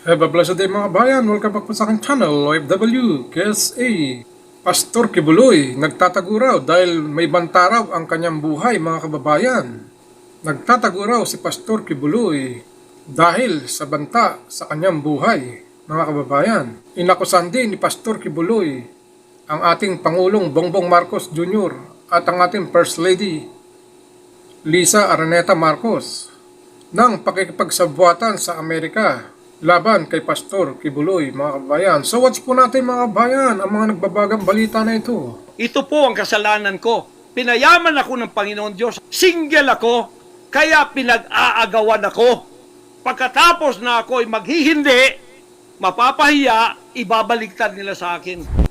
Have a blessed day mga bayan. Welcome back po sa aking channel, OFW, KSA. Pastor Kibuloy, nagtatago dahil may banta ang kanyang buhay mga kababayan. Nagtatago si Pastor Kibuloy dahil sa banta sa kanyang buhay mga kababayan. Inakusan din ni Pastor Kibuloy ang ating Pangulong Bongbong Marcos Jr. at ang ating First Lady Lisa Araneta Marcos ng pakikipagsabwatan sa Amerika laban kay Pastor Kibuloy, mga kabayan. So watch po natin mga kabayan ang mga nagbabagang balita na ito. Ito po ang kasalanan ko. Pinayaman ako ng Panginoon Diyos. Single ako, kaya pinag-aagawan ako. Pagkatapos na ako ay maghihindi, mapapahiya, ibabaliktad nila sa akin.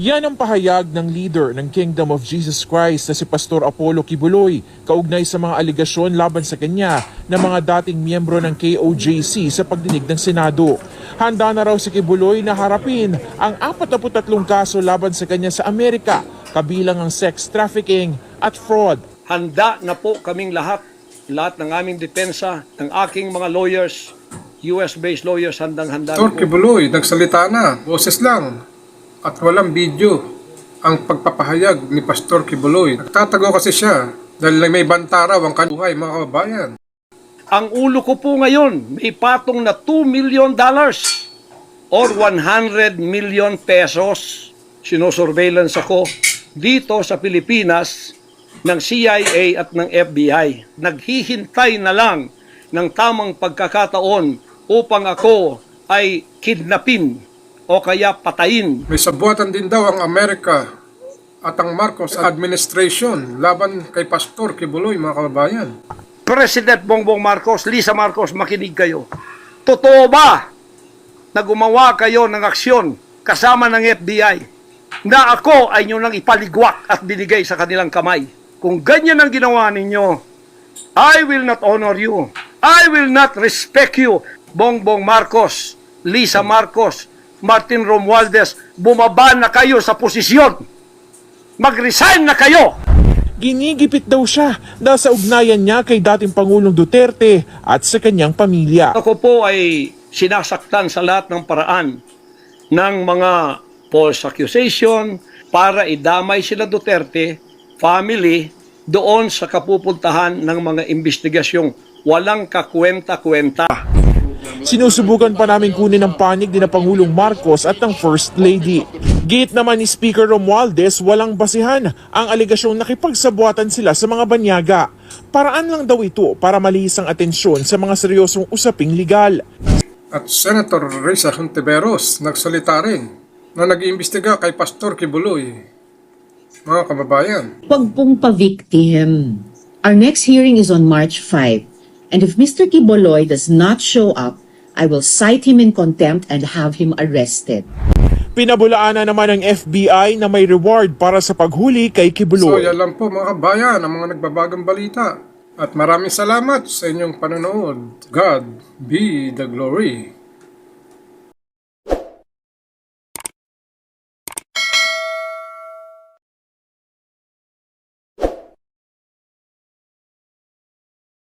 Yan ang pahayag ng leader ng Kingdom of Jesus Christ na si Pastor Apollo Kibuloy kaugnay sa mga aligasyon laban sa kanya ng mga dating miyembro ng KOJC sa pagdinig ng Senado. Handa na raw si Kibuloy na harapin ang 43 kaso laban sa kanya sa Amerika, kabilang ang sex trafficking at fraud. Handa na po kaming lahat, lahat ng aming depensa, ng aking mga lawyers, US-based lawyers, handang-handa po. Kibuloy, nagsalita na, boses lang, at walang video ang pagpapahayag ni Pastor Kibuloy. Nagtatago kasi siya dahil may banta raw ang kanyang mga kababayan. Ang ulo ko po ngayon, may patong na 2 million dollars or 100 million pesos. Sinosurveillance ako dito sa Pilipinas ng CIA at ng FBI. Naghihintay na lang ng tamang pagkakataon upang ako ay kidnapin o kaya patayin. May sabuatan din daw ang Amerika at ang Marcos administration laban kay Pastor Kibuloy mga kababayan. President Bongbong Marcos, Lisa Marcos, makinig kayo. Totoo ba na gumawa kayo ng aksyon kasama ng FBI na ako ay nyo nang ipaligwak at binigay sa kanilang kamay? Kung ganyan ang ginawa ninyo, I will not honor you. I will not respect you. Bongbong Marcos, Lisa Marcos, Martin Romualdez, bumaba na kayo sa posisyon. Mag-resign na kayo. Ginigipit daw siya dahil sa ugnayan niya kay dating Pangulong Duterte at sa kanyang pamilya. Ako po ay sinasaktan sa lahat ng paraan ng mga false accusation para idamay sila Duterte, family, doon sa kapupuntahan ng mga investigasyong walang kakwenta-kwenta. Sinusubukan pa namin kunin ang panig ni na Pangulong Marcos at ng First Lady. Gate naman ni Speaker Romualdez walang basihan ang aligasyong nakipagsabuatan sila sa mga banyaga. Paraan lang daw ito para malihis ang atensyon sa mga seryosong usaping legal. At Senator Risa Hontiveros nagsalita rin na nag-iimbestiga kay Pastor Kibuloy. Mga kababayan, Huwag pong pa-victim. Our next hearing is on March 5. And if Mr. Kiboloy does not show up, I will cite him in contempt and have him arrested. Pinabulaan na naman ng FBI na may reward para sa paghuli kay so Kibuloy. yan lang po mga kabayan ang mga nagbabagang balita. At maraming salamat sa inyong panonood. God be the glory.